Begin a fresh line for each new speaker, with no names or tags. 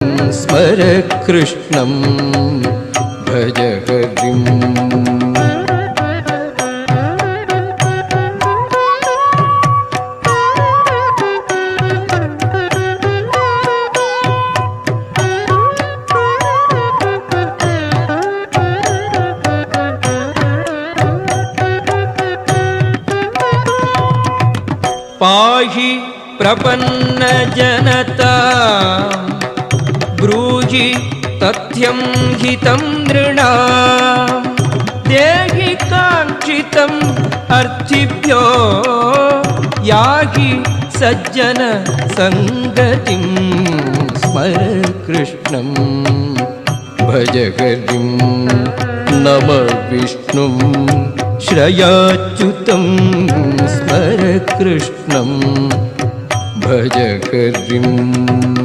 स्मर कृष्णं भज हरिम् पाहि प्रपन्नजनता ब्रूहि तथ्यं हितं नृणा देहि काञ्चितम् अर्थिभ्यो सज्जन सङ्गतिं स्मर कृष्णं भज हरिं नम विष्णुं श्रयाच्युतं स्मर कृष्णं भज हरिम्